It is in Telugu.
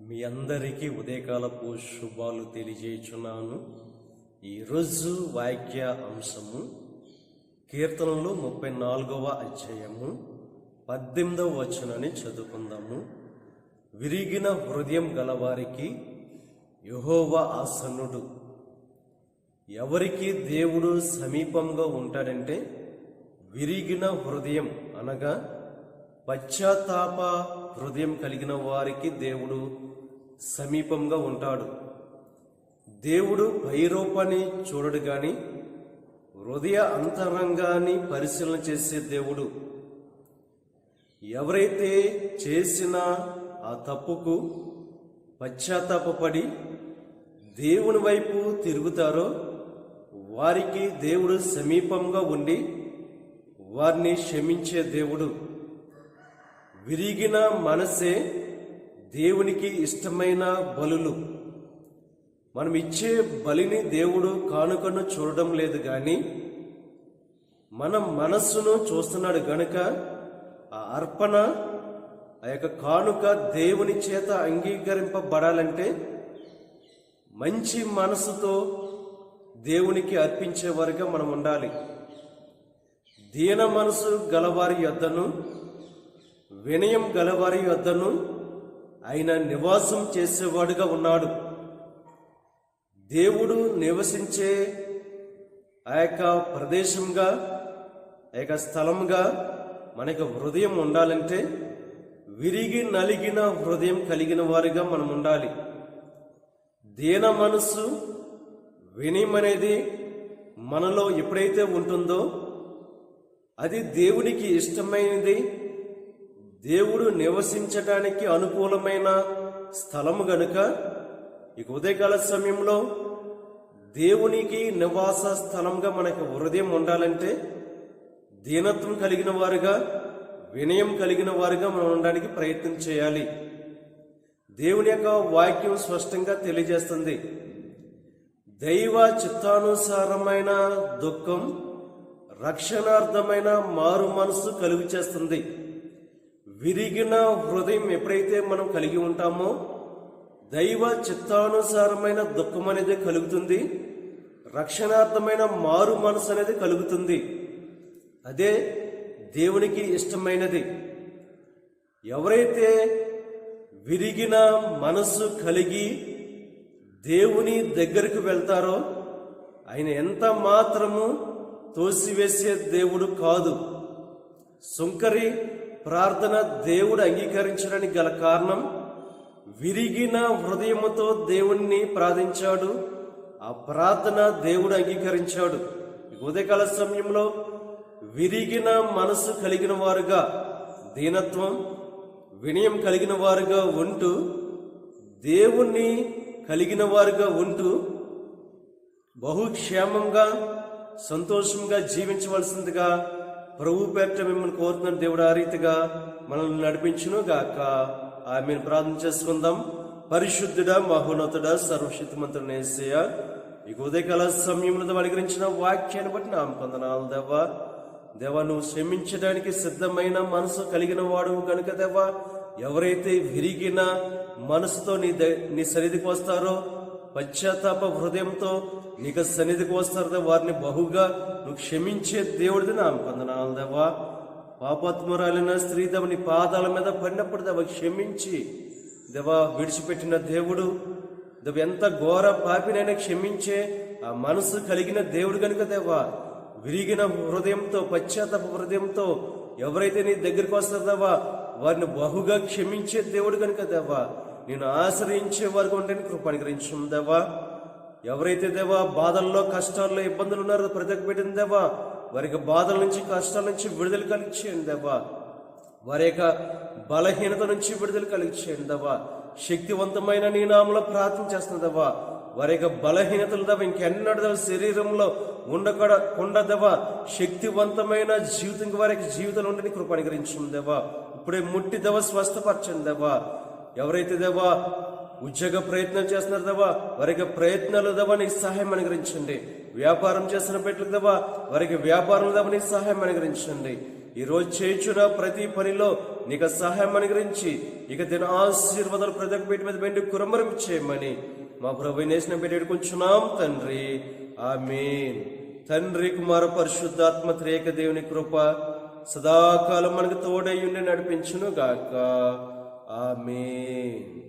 మీ అందరికీ ఉదయకాలపు శుభాలు తెలియజేయుచున్నాను. ఈరోజు వాక్య అంశము కీర్తనలు ముప్పై నాలుగవ అధ్యాయము పద్దెనిమిదవ వచనాన్ని చదువుకుందాము. విరిగిన హృదయం గలవారికి యహోవ ఆసనుడు ఎవరికి దేవుడు సమీపంగా ఉంటాడంటే విరిగిన హృదయం అనగా పశ్చాత్తాప హృదయం కలిగిన వారికి దేవుడు సమీపంగా ఉంటాడు. దేవుడు పైరూపాన్ని చూడడు కానీ హృదయ అంతరంగాన్ని పరిశీలన చేసే దేవుడు. ఎవరైతే చేసిన ఆ తప్పుకు పశ్చాత్తాపడి దేవుని వైపు తిరుగుతారో వారికి దేవుడు సమీపంగా ఉండి వారిని క్షమించే దేవుడు. విరిగిన మనసే దేవునికి ఇష్టమైన బలులు. మనం ఇచ్చే బలిని దేవుడు కానుకను చూడడం లేదు కానీ మన మనస్సును చూస్తున్నాడు గనుక ఆ అర్పణ ఆ యొక్క కానుక దేవుని చేత అంగీకరింపబడాలంటే మంచి మనసుతో దేవునికి అర్పించేవారుగా మనం ఉండాలి. దీన మనసు గలవారి యొద్దను వినయం గలవారి యొద్దను ఆయన నివాసం చేసేవాడుగా ఉన్నాడు. దేవుడు నివసించే ఆ యొక్క ప్రదేశంగా ఆ యొక్క స్థలంగా మనకి హృదయం ఉండాలంటే విరిగి నలిగిన హృదయం కలిగిన వారిగా మనం ఉండాలి. దీన మనస్సు వినయం అనేది మనలో ఎప్పుడైతే ఉంటుందో అది దేవునికి ఇష్టమైనది దేవుడు నివసించడానికి అనుకూలమైన స్థలము గనుక ఇక ఉదయకాల సమయంలో దేవునికి నివాస స్థలంగా మనకు హృదయం ఉండాలంటే దీనత్వం కలిగిన వారుగా వినయం కలిగిన వారుగా మనం ఉండడానికి ప్రయత్నం చేయాలి. దేవుని యొక్క వాక్యం స్పష్టంగా తెలియజేస్తుంది. దైవ చిత్తానుసారమైన దుఃఖం రక్షణార్థమైన మారు మనసు కలుగు చేస్తుంది. విరిగిన హృదయం ఎప్పుడైతే మనం కలిగి ఉంటామో దైవ చిత్తానుసారమైన దుఃఖం అనేది కలుగుతుంది. రక్షణార్థమైన మారు మనసు అనేది కలుగుతుంది. అదే దేవునికి ఇష్టమైనది. ఎవరైతే విరిగిన మనసు కలిగి దేవుని దగ్గరకు వెళ్తారో ఆయన ఎంత మాత్రము తోసివేసే దేవుడు కాదు. సుంకరి ప్రార్థన దేవుడు అంగీకరించడానికి గల కారణం విరిగిన హృదయముతో దేవుణ్ణి ప్రార్థించాడు ఆ ప్రార్థన దేవుడు అంగీకరించాడు. ఉదయకాల సమయంలో విరిగిన మనసు కలిగిన వారుగా దీనత్వం వినయం కలిగిన వారుగా ఉంటూ దేవుణ్ణి కలిగిన వారుగా ఉంటూ బహుక్షేమంగా సంతోషంగా జీవించవలసిందిగా ప్రభు పేరిట మిమ్మల్ని కోరుతున్న దేవుడు ఆ రీతిగా మనల్ని నడిపించును గాక ఆమెను. ప్రార్థన చేసుకుందాం. పరిశుద్ధుడ మహోన్నతుడ సర్వశక్తిమంతుడు నేసయ్య ఈ ఉదయకాల సమయంలో అనుగ్రహించిన వాక్యాన్ని బట్టి నా పొందనాలు దేవా. దేవా నువ్వు క్షమించడానికి సిద్ధమైన మనసు కలిగిన వాడు కనుక దేవా. ఎవరైతే విరిగిన మనసుతో నీ ద- నీ సరిదికి వస్తారో పశ్చాత్తాప హృదయంతో నీకు సన్నిధికి వస్తారు వారిని బహుగా. నువ్వు క్షమించే దేవుడిది నా వందనాలు దేవా. పాపాత్మురాలిన స్త్రీ దేవ నీ పాదాల మీద పడినప్పుడు దేవ క్షమించి. దేవా విడిచిపెట్టిన దేవుడు. దేవ ఎంత ఘోర పాపినైనా క్షమించే ఆ మనసు కలిగిన దేవుడు కనుక దేవా. విరిగిన హృదయంతో పశ్చాత్తాప హృదయంతో ఎవరైతే నీ దగ్గరికి వస్తారో దేవా వారిని బహుగా క్షమించే దేవుడు కనుక దేవా. నేను ఆశ్రయించే వారికి ఉంటే కృప అనుగ్రహించం దేవా. ఎవరైతే దేవా బాధల్లో కష్టాల్లో ఇబ్బందులు ఉన్నారో ప్రజకు పెట్టిన దేవా వారికి బాధల నుంచి కష్టాల నుంచి విడుదల కలిగించేయండి దేవా. వారి యొక్క బలహీనత నుంచి విడుదల కలిగించేయండి దేవా. శక్తివంతమైన నీ నామలో ప్రార్థన చేస్తున్న దేవా. వారి యొక్క బలహీనతలు దేవా ఇంకెన్నడూ శరీరంలో ఉండకడ ఉండదవా శక్తివంతమైన జీవితం వారికి జీవితంలో ఉండని కృప అనుగ్రహించండి దేవా. ఇప్పుడే ముట్టి దేవా స్వస్థపరచండి దేవా. ఎవరైతే దేవా ఉద్యోగ ప్రయత్నం చేస్తున్నారు దేవా వారికి ప్రయత్నాలు దేవా నీకు సహాయం అనుగ్రహించండి. వ్యాపారం చేస్తున్న పెట్టలకు దేవా వారికి వ్యాపారం దేవా నీకు సహాయం అనుగ్రహించండి. ఈ రోజు ప్రతి పనిలో నీకు సహాయం అనుగ్రహించి ఇక దిన ఆశీర్వాదాలు ప్రతి ఒక్క బిడ్డ మీద పెట్టి కురంబరం చేయమని మా ప్రభు నేసిన బిడ్డ తండ్రి. ఆమేన్. తండ్రి కుమార పరిశుద్ధాత్మ త్రేక దేవుని కృప సదాకాలం మనకు తోడై ఉండి నడిపించును గాక ఆమేన్